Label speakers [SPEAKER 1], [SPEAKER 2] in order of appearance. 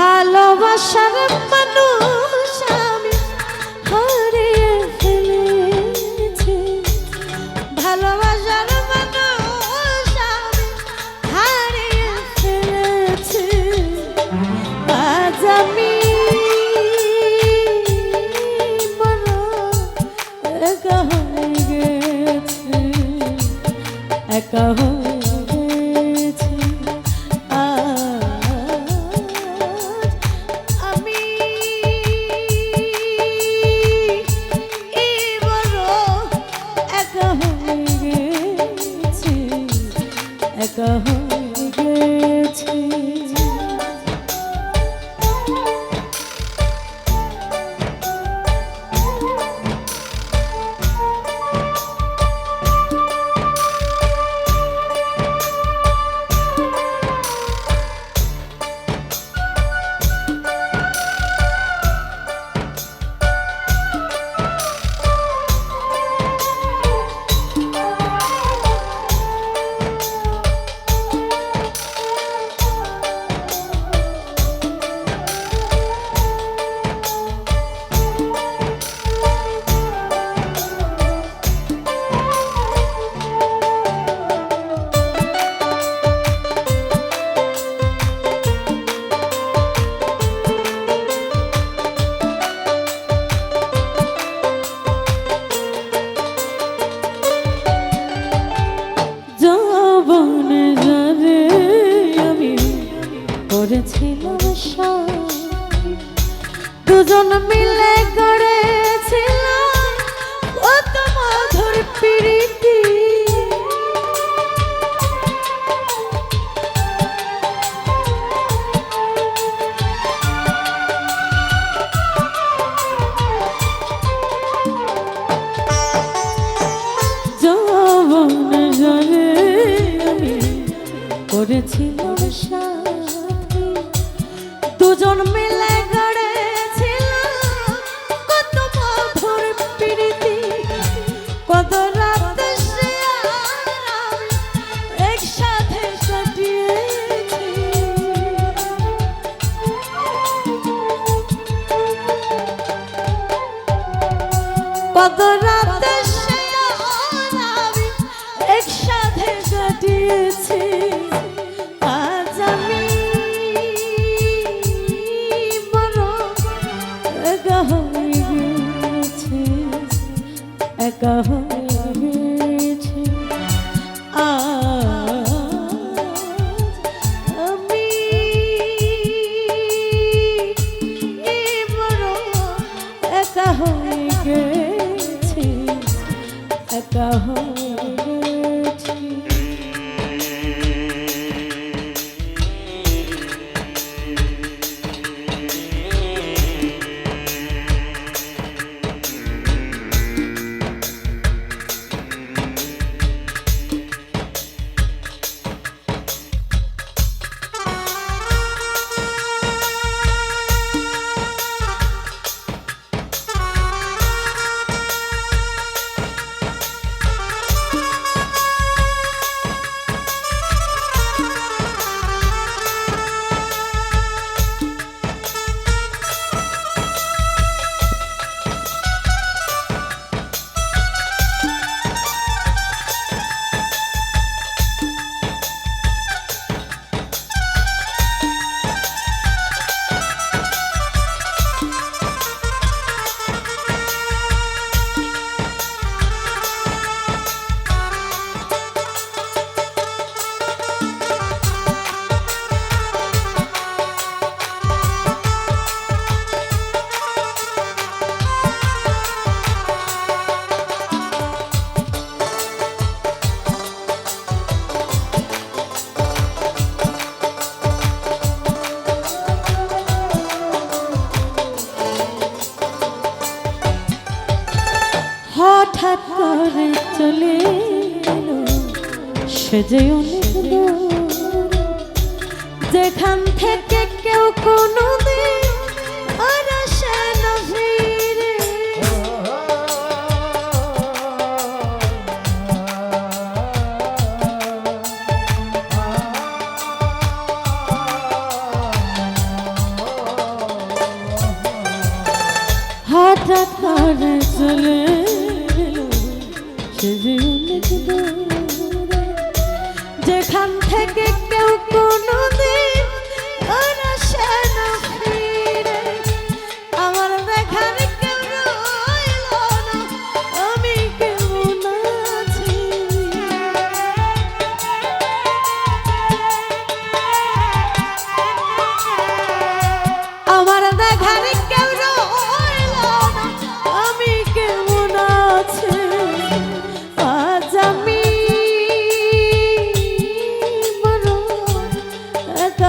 [SPEAKER 1] ভালোবাসার মানুষ। করেছিলাম সাথী করে চলে সে যে অনেক যেখান থেকে কেউ কোনো দিন